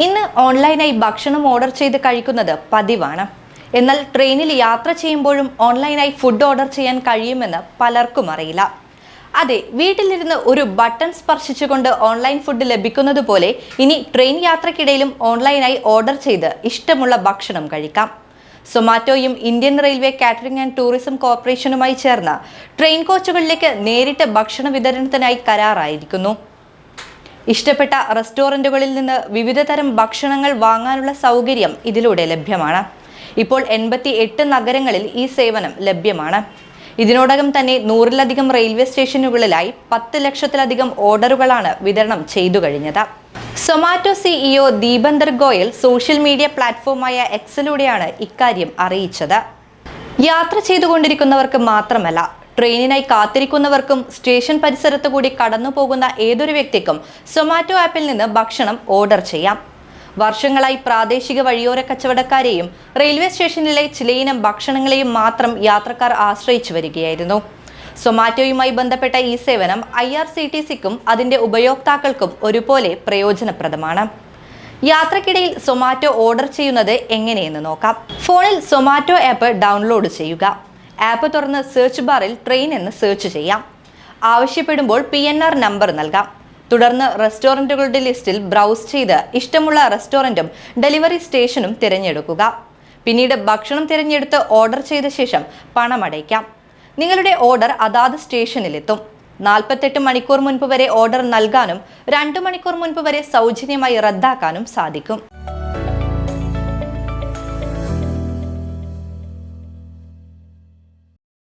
ഇന്ന് ഓൺലൈനായി ഭക്ഷണം ഓർഡർ ചെയ്ത് കഴിക്കുന്നത് പതിവാണ്. എന്നാൽ ട്രെയിനിൽ യാത്ര ചെയ്യുമ്പോഴും ഓൺലൈനായി ഫുഡ് ഓർഡർ ചെയ്യാൻ കഴിയുമെന്ന് പലർക്കും അറിയില്ല. അതെ വീട്ടിലിരുന്ന് ഒരു ബട്ടൺ സ്പർശിച്ചുകൊണ്ട് ഓൺലൈൻ ഫുഡ് ലഭിക്കുന്നത് പോലെ ഇനി ട്രെയിൻ യാത്രക്കിടയിലും ഓൺലൈനായി ഓർഡർ ചെയ്ത് ഇഷ്ടമുള്ള ഭക്ഷണം കഴിക്കാം. സൊമാറ്റോയും Indian Railway Catering and Tourism കോർപ്പറേഷനുമായി ചേർന്ന് ട്രെയിൻ കോച്ചുകളിലേക്ക് നേരിട്ട് ഭക്ഷണ വിതരണത്തിനായി കരാറായിരിക്കുന്നു. ഇഷ്ടപ്പെട്ട റെസ്റ്റോറന്റുകളിൽ നിന്ന് വിവിധ തരം ഭക്ഷണങ്ങൾ വാങ്ങാനുള്ള സൗകര്യം ഇതിലൂടെ ലഭ്യമാണ്. ഇപ്പോൾ എൺപത്തി എട്ട് നഗരങ്ങളിൽ ഈ സേവനം ലഭ്യമാണ്. ഇതിനോടകം തന്നെ നൂറിലധികം റെയിൽവേ സ്റ്റേഷനുകളിലായി പത്ത് ലക്ഷത്തിലധികം ഓർഡറുകളാണ് വിതരണം ചെയ്തു കഴിഞ്ഞത്. Zomato CEO Deepinder Goyal social media പ്ലാറ്റ്ഫോമായ എക്സിലൂടെയാണ് ഇക്കാര്യം അറിയിച്ചത്. യാത്ര ചെയ്തുകൊണ്ടിരിക്കുന്നവർക്ക് മാത്രമല്ല ട്രെയിനിനായി കാത്തിരിക്കുന്നവർക്കും സ്റ്റേഷൻ പരിസരത്ത് കൂടി കടന്നു പോകുന്ന ഏതൊരു വ്യക്തിക്കും സൊമാറ്റോ ആപ്പിൽ നിന്ന് ഭക്ഷണം ഓർഡർ ചെയ്യാം. വർഷങ്ങളായി പ്രാദേശിക വഴിയോര കച്ചവടക്കാരെയും റെയിൽവേ സ്റ്റേഷനിലെ ചിലയിനം ഭക്ഷണങ്ങളെയും മാത്രം യാത്രക്കാർ ആശ്രയിച്ചു വരികയായിരുന്നു. സൊമാറ്റോയുമായി ബന്ധപ്പെട്ട ഈ സേവനം ഐ ആർ സി ടി സിക്കും അതിന്റെ ഉപയോക്താക്കൾക്കും ഒരുപോലെ പ്രയോജനപ്രദമാണ്. യാത്രക്കിടയിൽ സൊമാറ്റോ ഓർഡർ ചെയ്യുന്നത് എങ്ങനെയെന്ന് നോക്കാം. ഫോണിൽ സൊമാറ്റോ ആപ്പ് ഡൗൺലോഡ് ചെയ്യുക. ആപ്പ് തുറന്ന് സെർച്ച് ബാറിൽ ട്രെയിൻ എന്ന് സെർച്ച് ചെയ്യാം. ആവശ്യപ്പെടുമ്പോൾ പി എൻ ആർ നമ്പർ നൽകാം. തുടർന്ന് റെസ്റ്റോറന്റുകളുടെ ലിസ്റ്റിൽ ബ്രൗസ് ചെയ്ത് ഇഷ്ടമുള്ള റെസ്റ്റോറന്റും ഡെലിവറി സ്റ്റേഷനും തിരഞ്ഞെടുക്കുക. പിന്നീട് ഭക്ഷണം തിരഞ്ഞെടുത്ത് ഓർഡർ ചെയ്ത ശേഷം പണമടയ്ക്കാം. നിങ്ങളുടെ ഓർഡർ അതാത് സ്റ്റേഷനിലെത്തും നാൽപ്പത്തെട്ട് മണിക്കൂർ മുൻപ് വരെ ഓർഡർ നൽകാനും രണ്ട് മണിക്കൂർ മുൻപ് വരെ സൗജന്യമായി റദ്ദാക്കാനും സാധിക്കും.